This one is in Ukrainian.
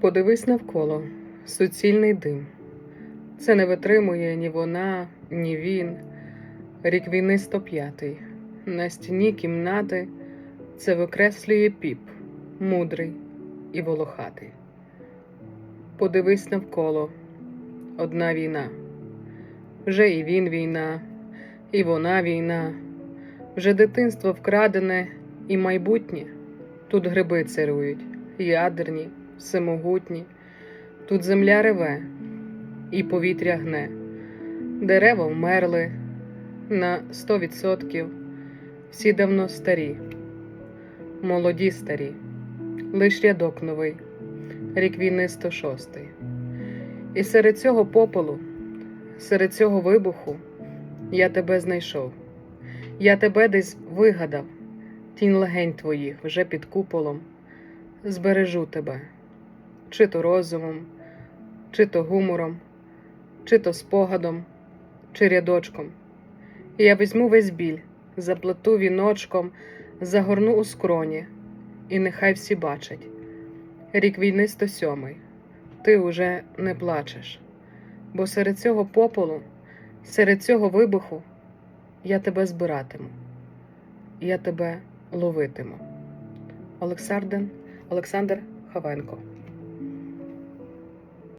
Подивись навколо суцільний дим. Це не витримує ні вона, ні він. Рік війни 105-й. На стіні кімнати це викреслює піп, мудрий і волохатий. Подивись навколо одна війна. Вже і він війна, і вона війна, вже дитинство вкрадене і майбутнє. Тут гриби царують, ядерні, всемогутні. Тут земля реве, і повітря гне, дерева вмерли на сто відсотків, всі давно старі, молоді старі, лиш рядок новий, рік війни 106. І серед цього попелу, серед цього вибуху, я тебе знайшов. Я тебе десь вигадав, тінь легень твоїх вже під куполом. Збережу тебе, чи то розумом, чи то гумором, чи то спогадом, чи рядочком. Я візьму весь біль, заплету віночком, загорну у скроні, і нехай всі бачать. Рік війни 107, ти уже не плачеш, бо серед цього попелу, серед цього вибуху я тебе збиратиму, я тебе ловитиму. Олександр, Олександр Хавенко